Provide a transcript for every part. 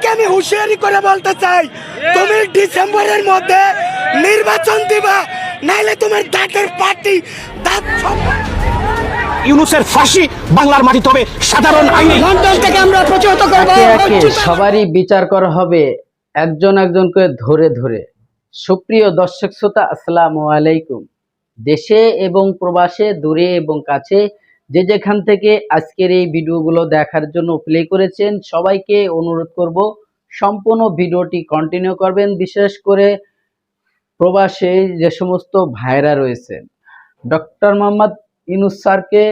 তোমাকে আমি হুঁশিয়ারি করে বলতে চাই তুমি ডিসেম্বরের মধ্যে নির্বাচন দিবা নাইলে তোমার দাঁতের পার্টি দাঁত ইউনুসের ফাঁসি বাংলার মাটিতে হবে সাধারণ আইনে। লন্ডন থেকে আমরা প্রচারিত করব। সবারই বিচার করা হবে একজন একজনকে ধরে ধরে। সুপ্রিয় দর্শক শ্রোতা আসসালামু আলাইকুম। দেশে এবং প্রবাসে দূরে এবং কাছে যে যেখান থেকে আজকের এই ভিডিওগুলো দেখার জন্য প্লে করেছেন, সবাইকে অনুরোধ করব সম্পূর্ণ ভিডিওটি কন্টিনিউ করবেন। বিশেষ করে প্রবাসে যে সমস্ত ভাইরা রয়েছেন ডক্টর মোহাম্মদ ইনুস স্যারকে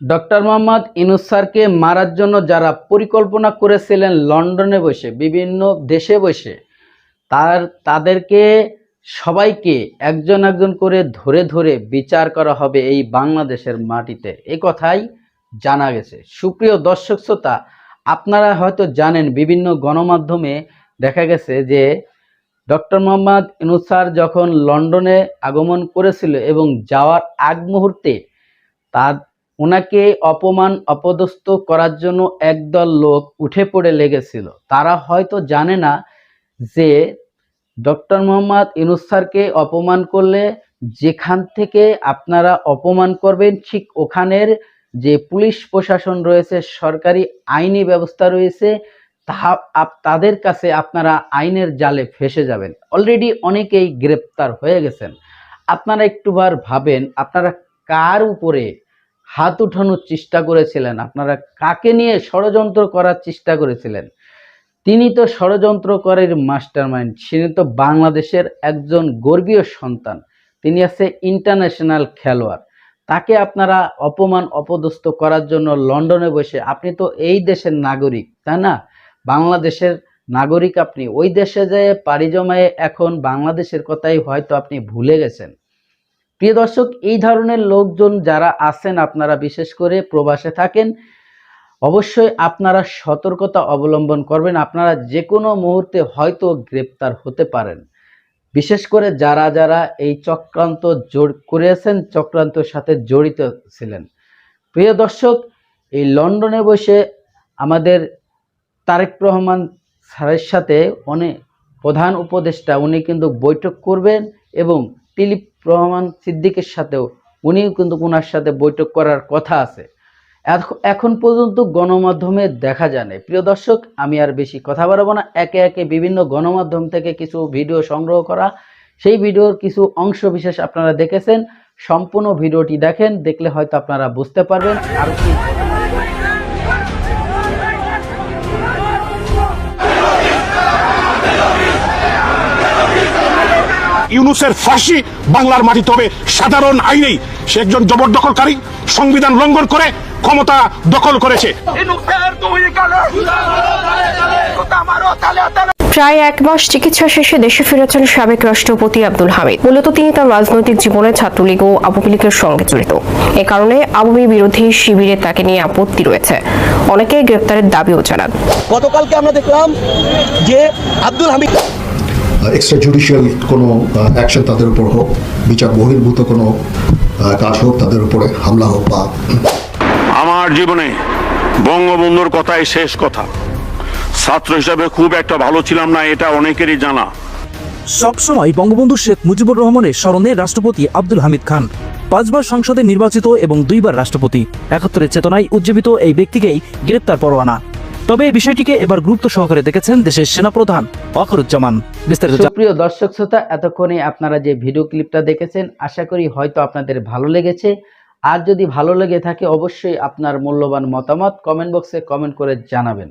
ডক্টর মোহাম্মদ ইনুস স্যারকে মারার জন্য যারা পরিকল্পনা করেছিলেন লন্ডনে বসে, বিভিন্ন দেশে বসে, তার, তাদেরকে সবাইকে একজন একজন করে ধরে ধরে বিচার করা হবে এই বাংলাদেশের মাটিতে। এ কথাই জানা গেছে। সুপ্রিয় দর্শক শ্রোতা, আপনারা হয়তো জানেন, বিভিন্ন গণমাধ্যমে দেখা গেছে যে ডক্টর মোহাম্মদ ইনুসার যখন লন্ডনে আগমন করেছিল এবং যাওয়ার আগ মুহূর্তে তার, ওনাকে অপমান, অপদস্থ করার জন্য একদল লোক উঠে পড়ে লেগেছিল। তারা হয়তো জানে না যে ডক্টর মোহাম্মদ ইনুস স্যারকে অপমান করলে যেখান থেকে আপনারা অপমান করবেন, ঠিক ওখানের যে পুলিশ প্রশাসন রয়েছে, সরকারি আইনি ব্যবস্থা রয়েছে, তাহা তাদের কাছে আপনারা আইনের জালে ফেসে যাবেন। অলরেডি অনেকেই গ্রেপ্তার হয়ে গেছেন। আপনারা একটুবার ভাবেন, আপনারা কার উপরে হাত উঠানোর চেষ্টা করেছিলেন? আপনারা কাকে নিয়ে ষড়যন্ত্র করার চেষ্টা করেছিলেন? তিনি তো ষড়যন্ত্রকারীর মাস্টার মাইন্ড তিনি তো বাংলাদেশের একজন গর্বীয় সন্তান। তিনি আছে ইন্টারন্যাশনাল খেলোয়াড়। তাকে আপনারা অপমান, অপদস্থ করার জন্য লন্ডনে বসে, আপনি তো এই দেশের নাগরিক, তাই না? বাংলাদেশের নাগরিক আপনি। ওই দেশে যেয়ে পাড়ি জমায়ে এখন বাংলাদেশের কথাই হয়তো আপনি ভুলে গেছেন। প্রিয় দর্শক, এই ধরনের লোকজন যারা আছেন, আপনারা বিশেষ করে প্রবাসে থাকেন অবশ্যই আপনারা সতর্কতা অবলম্বন করবেন। আপনারা যে কোনো মুহূর্তে হয়তো গ্রেপ্তার হতে পারেন। বিশেষ করে যারা যারা এই চক্রান্ত জড় করেছেন, চক্রান্তের সাথে জড়িত ছিলেন। প্রিয় দর্শক, এই লন্ডনে বসে আমাদের তারেক রহমান স্যারের সাথে অনেক প্রধান উপদেষ্টা উনি কিন্তু বৈঠক করবেন এবং দিলীপ রহমান সিদ্দিকের সাথেও উনিও কিন্তু ওনার সাথে বৈঠক করার কথা আছে। এখন পর্যন্ত গণমাধ্যমে দেখা যায় প্রিয় দর্শক, আমি আর বেশি কথা বাড়াবো না। একে একে বিভিন্ন গণমাধ্যম থেকে কিছু ভিডিও সংগ্রহ করা, সেই ভিডিওর কিছু অংশ বিশেষ আপনারা দেখেছেন। সম্পূর্ণ ভিডিওটি দেখেন, দেখলে হয়তো আপনারা বুঝতে পারবেন। আর কি ইউনুসের ফাঁসি বাংলার মাটিতে হবে। সাধারণ আইনেই সে একজন জবরদখলকারী সংবিধান লঙ্ঘন করে ক্ষমতা দখল করেছে। প্রায় এক মাস চিকিৎসা শেষে দেশে ফিরেছেন সাবেক রাষ্ট্রপতি আব্দুল হামিদ। মূলত তিনি তার রাজনৈতিক জীবনে ছাত্রলীগ ও আওয়ামী লীগের সঙ্গে জড়িত। এ কারণে আওয়ামী বিরোধী শিবিরে তাকে নিয়ে আপত্তি রয়েছে। অনেকে গ্রেপ্তারের দাবিও জানান। গতকালকে আমরা দেখলাম যে আব্দুল হামিদ এক্সট্রা জুডিশিয়াল কোনো অ্যাকশন তাদের উপর হোক বিচার বহির্ভূত কোনো কাজ হোক তাদের উপরে হামলা হোক বা আমার জীবনে বঙ্গবন্ধুর কথাই শেষ কথা। ছাত্র হিসাবে খুব একটা ভালো ছিলাম না এটা অনেকেরই জানা। সবসময় বঙ্গবন্ধু শেখ মুজিবুর রহমানের স্মরণে রাষ্ট্রপতি আব্দুল হামিদ খান। পাঁচবার সংসদে নির্বাচিত এবং দুইবার রাষ্ট্রপতি। একাত্তরের চেতনায় উজ্জীবিত এই ব্যক্তিকেই গ্রেপ্তার পরোয়ানা। তবে এই বিষয়টিকে এবার গুরুত্ব সহকারে দেখেছেন দেশের সেনাপ্রধান অখরুজ্জামান। বিস্তারিত প্রিয় দর্শক শ্রোতা, এতক্ষণে আপনারা যে ভিডিও ক্লিপটা দেখেছেন, আশা করি হয়তো আপনাদের ভালো লেগেছে। আর যদি ভালো লেগে থাকে, অবশ্যই আপনার মূল্যবান মতামত কমেন্ট বক্সে কমেন্ট করে জানাবেন।